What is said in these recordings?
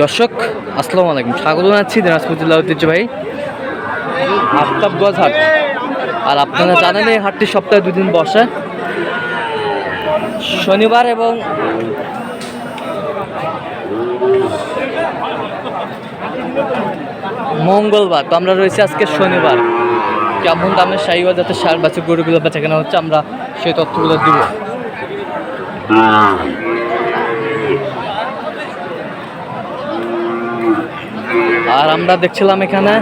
দর্শক, আসসালামু আলাইকুম। স্বাগত জানাচ্ছি দিনাজপুর জেলা ঐতিহ্যবাহী আফতাবগঞ্জ হাট। আর আপনারা জানেন এই হাটটি সপ্তাহে দুদিন বসে। শনিবার এবং মঙ্গলবার, তো আমরা রয়েছি আজকে শনিবার। কেমন দামে শাহিওয়াল যাতে সার বাচ্চা গরুগুলো বেচা কেনা হচ্ছে, আমরা সেই তথ্যগুলো দিব। আর আমরা দেখছিলাম এখানে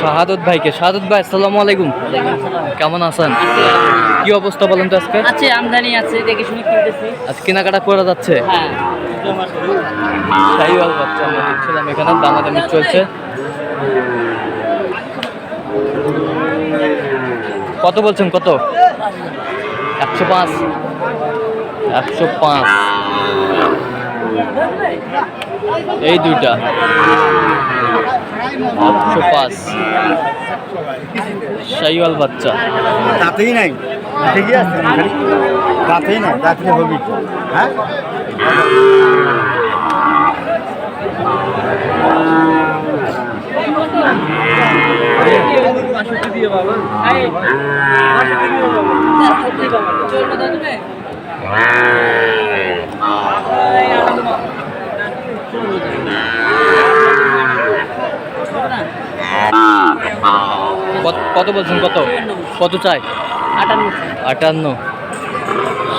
শাহাদত ভাইকে। শাহাদত ভাই আসসালামু আলাইকুম। কেমন আছেন? কি অবস্থা বলেন তো আজকে? আছে আমদানি আছে দেখে শুনে কিনতেছি। আজ কেনাকাটা করা যাচ্ছে? হ্যাঁ। শাহিওয়াল বাচ্চা আমরা দেখছিলাম এখানে দামাদামি চলছে। কত বলছেন, কত? একশো পাঁচ। একশো পাঁচ। এই দুইটা। একশো পাঁচ। শাহিওয়াল বাচ্চা। তাতেই নাই। ঠিকই আছে। তাতেই নাই তাতে হবি। হ্যাঁ? কত- কত বলছেন কত? কত চাই? আটান্ন। আটান্ন।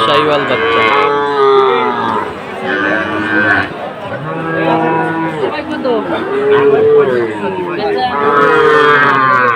শাহিওয়াল বাচ্চা। সবাই কত?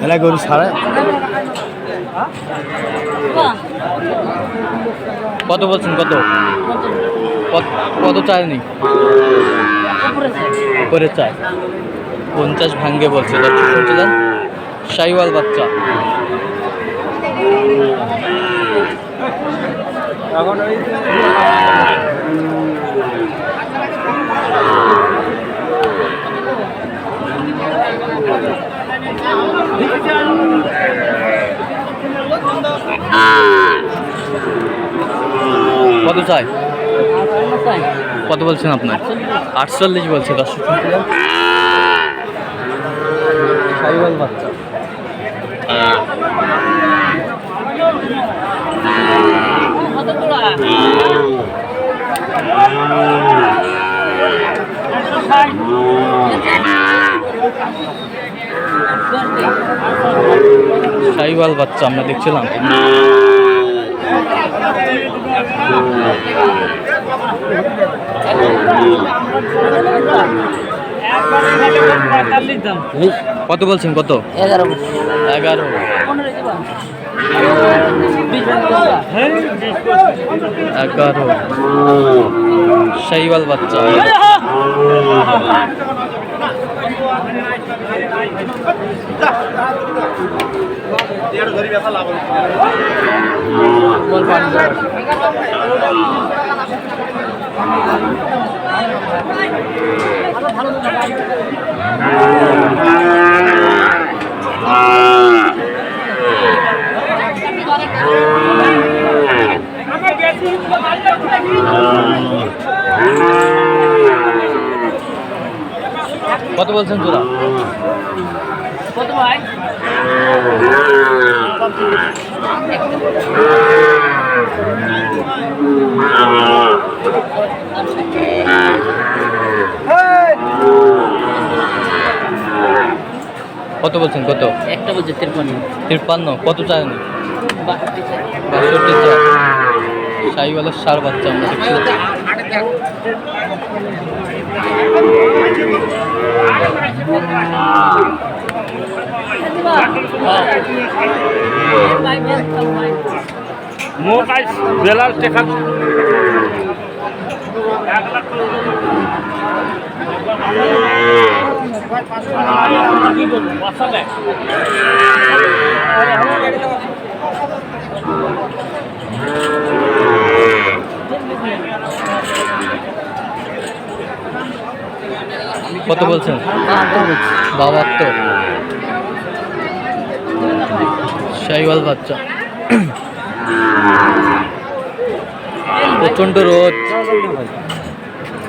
এলা গরু ছাড়ে। কত বলছেন কত? কত- কত চায়নি করে চায়। পঞ্চাশ ভাঙ্গে বলছে শুনছিলেন? শাহিওয়াল বাচ্চা। কত চাই? কত বলছেন আপনার আটচল্লিশ বলছে দর্শক। বাচ্চা। শাহিওয়াল বাচ্চা আমরা দেখছিলাম। কত বলছেন কত? এগারো এগারো। এগারো। শাহিওয়াল বাচ্চা। কত বলছেন তোরা কত ভাই? কত বলছেন কত? একটা বলছে তিরপান্ন। তিপ্পান্ন কত চান বাষট্টি চাই। বাষট্টি সার বাচ্চা আমরা দেখছি। আজ বেলার টেকা কত বলছেন? বাবাত্তর শাহিওয়াল বাচ্চা। প্রচণ্ড রোদ।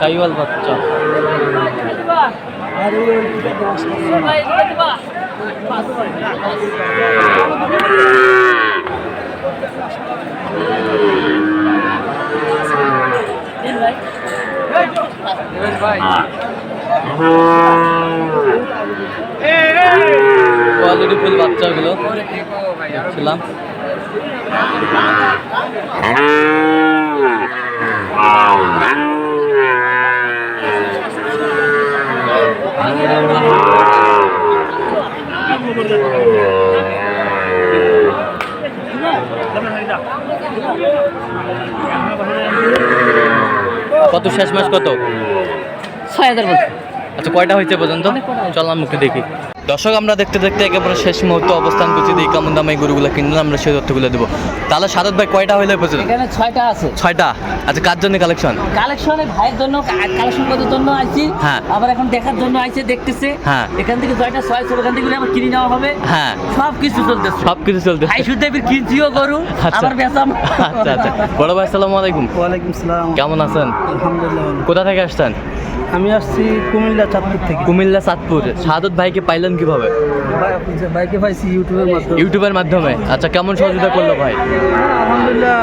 শাহিওয়াল বাচ্চা। কোয়ালিটি ফুল বাচ্চাগুলো দেখছিলাম কত শেষ মাস কত? ছয় হাজার আচ্ছা কয়টা হয়েছে পর্যন্ত? চল আমি মুখে দেখি। দর্শক আমরা দেখতে দেখতে একেবারে শেষ মুহূর্তে অবস্থান করছি দিই কেমন দামে এই গরুগুলো কিনলাম আমরা সেই তথ্যগুলো দেবো। তাহলে সারদ ভাই কয়টা হইলে পর্যন্ত? এখানে ছয়টা আছে। ছয়টা? আচ্ছা কার জন্য কালেকশন কালেকশনে ভাইয়ের জন্য কালেকশন করার জন্য আইছি। হ্যাঁ। আবার এখন দেখার জন্য আইছে দেখতেছে। হ্যাঁ। এখান থেকে ছয়টা ছয় ছিল এখান থেকে আবার কিনে নেওয়া হবে। হ্যাঁ। সব কিছু চলতেছে। সব কিছু চলতে ভাই শুদ্ধ এবার কিনছিও গরু আচ্ছা। আবার বেচাম আচ্ছা আচ্ছা। বড় ভাই আসসালামু আলাইকুম। ওয়ালাইকুম সালাম। কেমন আছেন? আলহামদুলিল্লাহ। কোথা থেকে আসছেন? আমি আসছি কুমিল্লা চাঁদপুর থেকে। কুমিল্লা সাতপুর সাদত ভাইকে পাইলেন কীভাবে? বাইকে পাইছি ইউটিউবের মাধ্যমে। ইউটিউবের মাধ্যমে? আচ্ছা কেমন সহযোগিতা করল ভাই? আলহামদুলিল্লাহ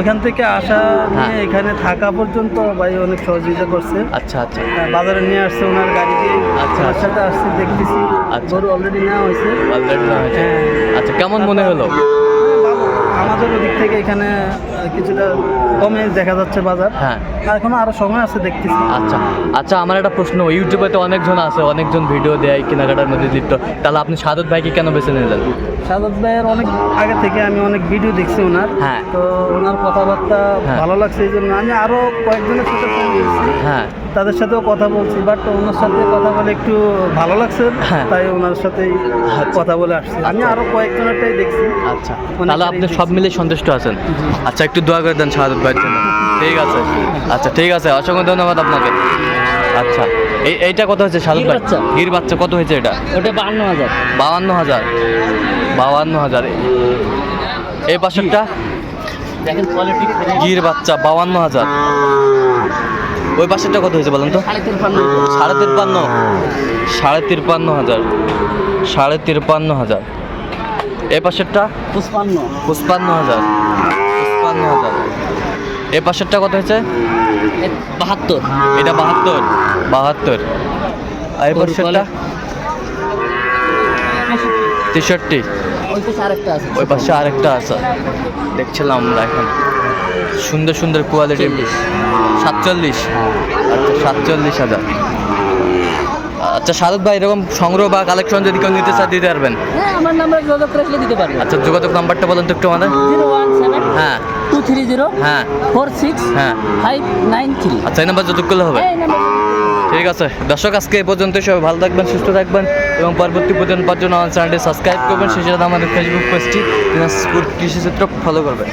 ওখান থেকে আসা হ্যাঁ। এখানে থাকা পর্যন্ত ভাই অনেক সহযোগিতা করছে। আচ্ছা আচ্ছা। বাজারে নিয়ে আসছে ওনার গাড়ি দিয়ে। আচ্ছা। আমার সাথে আসছে দেখতেছি। আচ্ছা। অলরেডি নেওয়া হয়েছে। অলরেডি না হয়েছে। হ্যাঁ। আচ্ছা কেমন মনে হলো। আমাদের ওদিক থেকে এখানে কিছুটা কমে দেখা যাচ্ছে বাজার। হ্যাঁ। এখনও আরও সময় আছে দেখতেছি। আচ্ছা। আচ্ছা আমার একটা প্রশ্ন ইউটিউবে তো অনেকজন আছে অনেকজন ভিডিও দেয় কেনাকাটার মধ্যে লিপ্ত। তাহলে আপনি সাদত ভাইকে কেন বেছে নিলেন? সাদত ভাইয়ের অনেক আগে থেকে আমি অনেক ভিডিও দেখছি ওনার। হ্যাঁ। তো ওনার কথাবার্তা হ্যাঁ। ভালো লাগছে এই জন্য। আমি আরও কয়েকজনের সাথে ফোন হ্যাঁ। তাদের সাথেও কথা বলছি বাট ওনার সাথে কথা বলে একটু ভালো লাগছে। হ্যাঁ। তাই ওনার সাথেই আচ্ছা। কথা বলে আসছি। আমি আচ্ছা। আরও কয়েকজনেরটাই দেখছি। আচ্ছা। তাহলে আপনি সব মিলে সন্তুষ্ট আছেন? আচ্ছা একটু দোয়া করে দেন শাহাদত ভাইয়ের জন্য। ঠিক আছে। আচ্ছা ঠিক আছে। অসংখ্য ধন্যবাদ আপনাকে। আচ্ছা এই এইটা কত হয়েছে ভাই? বাচ্চা। গির বাচ্চা কত হয়েছে এটা? ওটা বান্ন হাজার। বাউান্ন হাজার। বাউান্ন হাজার। এই পাশেরটা? দেখেন কোয়ালিটি গির বাচ্চা বাউান্ন হাজার। ওই পাশেরটা কত হয়েছে বলেন তো? সাড়ে তিরপান্ন। সাড়ে তিরপান্ন। হাজার। সাড়ে তিরপান্ন হাজার। এ পাশেরটা? পুষ্পান্ন পঁচপান্ন হাজার। হাজার। এ পাশেরটা কত হয়েছে? বাহাত্তর। এটা বাহাত্তর? বাহাত্তর। আর এই পাশেরটা? তেষট্টি। ওই পাশে আরেকটা আছে। ওই পাশে আরেকটা আছে। দেখছিলাম আমরা এখন। সুন্দর সুন্দর কোয়ালিটি সাতচল্লিশ। আচ্ছা সাতচল্লিশ হাজার। আচ্ছা সাদত ভাই এরকম সংগ্রহ বা কালেকশন যদি কেউ নিতে চায় দিতে পারবেন? হ্যাঁ আমার নাম্বার যোগাযোগ করে আসলে দিতে পারবে। আচ্ছা যোগাযোগ নাম্বারটা বলেন তো একটু আমাদের। জিরো ওয়ান সেভেন হ্যাঁ। টু থ্রি জিরো হ্যাঁ। ফোর সিক্স হ্যাঁ। Five nine three. আচ্ছা এই নাম্বার যোগাযোগ করলে হবে? ঠিক আছে। দর্শক আজকে এ পর্যন্ত সবাই ভালো থাকবেন সুস্থ থাকবেন এবং পরবর্তী পর্যন্ত পাওয়ার জন্য আমার চ্যানেলটি সাবস্ক্রাইব করবেন। সেই সাথে আমাদের ফেসবুক পেজটি দিনাজপুর কৃষি চিত্র ফলো করবেন।